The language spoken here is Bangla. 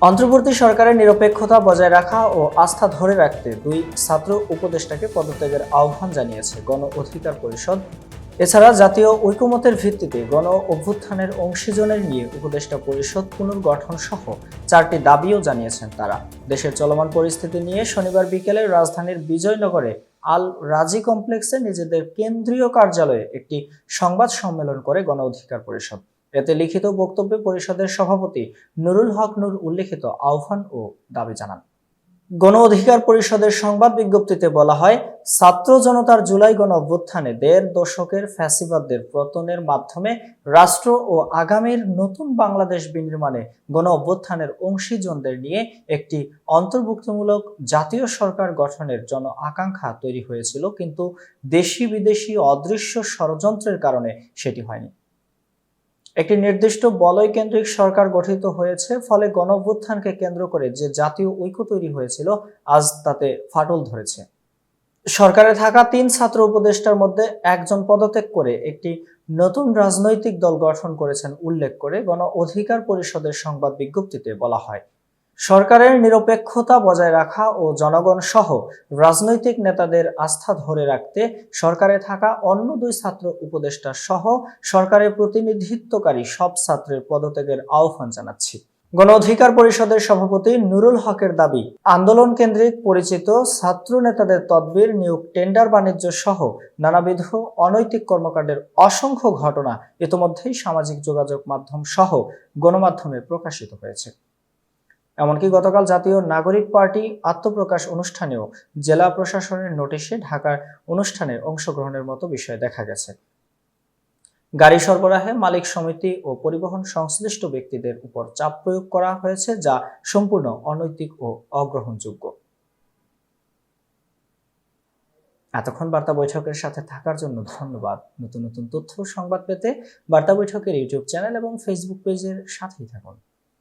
অন্তর্বর্তী সরকারের নিরপেক্ষতা বজায় রাখা ও আস্থা ধরে রাখতে দুই ছাত্র উপদেষ্টাকে পদত্যাগের আহ্বান জানিয়েছে গণ অধিকার পরিষদ। এছাড়া জাতীয় ঐকমত্যের ভিত্তিতে গণ অভ্যুত্থানের অংশীজনের নিয়ে উপদেষ্টা পরিষদ পুনর্গঠন সহ চারটি দাবিও জানিয়েছেন তারা। দেশের চলমান পরিস্থিতি নিয়ে শনিবার বিকেলে রাজধানীর বিজয়নগরে আল রাজি কমপ্লেক্সে নিজেদের কেন্দ্রীয় কার্যালয়ে একটি সংবাদ সম্মেলন করে গণ অধিকার পরিষদ। এতে লিখিত বক্তব্যে পরিষদের সভাপতি নুরুল হক নূর উল্লেখিত আহ্বান ও দাবি জানান। গণ অধিকার পরিষদের সংবাদ বিজ্ঞপ্তিতে বলা হয়, ছাত্র জনতার জুলাই গণ অভ্যুত্থানে দেড় দশকের ফ্যাসিবাদদের পতনের মাধ্যমে রাষ্ট্র ও আগামীর নতুন বাংলাদেশ বিনির্মাণে গণ অভ্যুত্থানের অংশীজনদের নিয়ে একটি অন্তর্ভুক্তিমূলক জাতীয় সরকার গঠনের জন আকাঙ্ক্ষা তৈরি হয়েছিল, কিন্তু দেশি বিদেশি অদৃশ্য ষড়যন্ত্রের কারণে সেটি হয়নি। একটি নির্দিষ্ট বলয় কেন্দ্রিক সরকার গঠিত হয়েছে, ফলে গণভ্যুত্থানকে কেন্দ্র করে যে জাতীয় ঐক্য তৈরি হয়েছিল, আজ তাতে ফাটল ধরেছে। সরকারে থাকা তিন ছাত্র উপদেষ্টার মধ্যে একজন পদত্যাগ করে একটি নতুন রাজনৈতিক দল গঠন করেছেন উল্লেখ করে গণ অধিকার পরিষদের সংবাদ বিজ্ঞপ্তিতে বলা হয়। সরকারের নিরপেক্ষতা বজায় রাখা ও জনগণ সহ রাজনৈতিক নেতাদের আস্থা ধরে রাখতে সরকারে থাকা অন্য দুই ছাত্র উপদেষ্টা সহ সরকারের প্রতিনিধিত্বকারী সব ছাত্রের পদত্যাগের আহ্বান জানাচ্ছি। গণ অধিকার পরিষদের সভাপতি নুরুল হকের দাবি, আন্দোলন কেন্দ্রিক পরিচিত ছাত্র নেতাদের তদবির, নিয়োগ, টেন্ডার, বাণিজ্য সহ নানাবিধ অনৈতিক কর্মকাণ্ডের অসংখ্য ঘটনা ইতোমধ্যেই সামাজিক যোগাযোগ মাধ্যম সহ গণমাধ্যমে প্রকাশিত হয়েছে। এমনকি গতকাল জাতীয় নাগরিক পার্টি আত্মপ্রকাশ অনুষ্ঠানেও জেলা প্রশাসনের নোটিশে ঢাকার অনুষ্ঠানে অংশগ্রহণের মতো বিষয় দেখা গেছে। গাড়ি সরবরাহে মালিক সমিতি ও পরিবহন সংশ্লিষ্ট ব্যক্তিদের উপর চাপ প্রয়োগ করা হয়েছে, যা সম্পূর্ণ অনৈতিক ও অগ্রহণযোগ্য। এতক্ষণ বার্তা বৈঠকের সাথে থাকার জন্য ধন্যবাদ। নতুন নতুন তথ্য সংবাদ পেতে বার্তা বৈঠকের ইউটিউব চ্যানেল এবং ফেসবুক পেজের সাথেই থাকুন।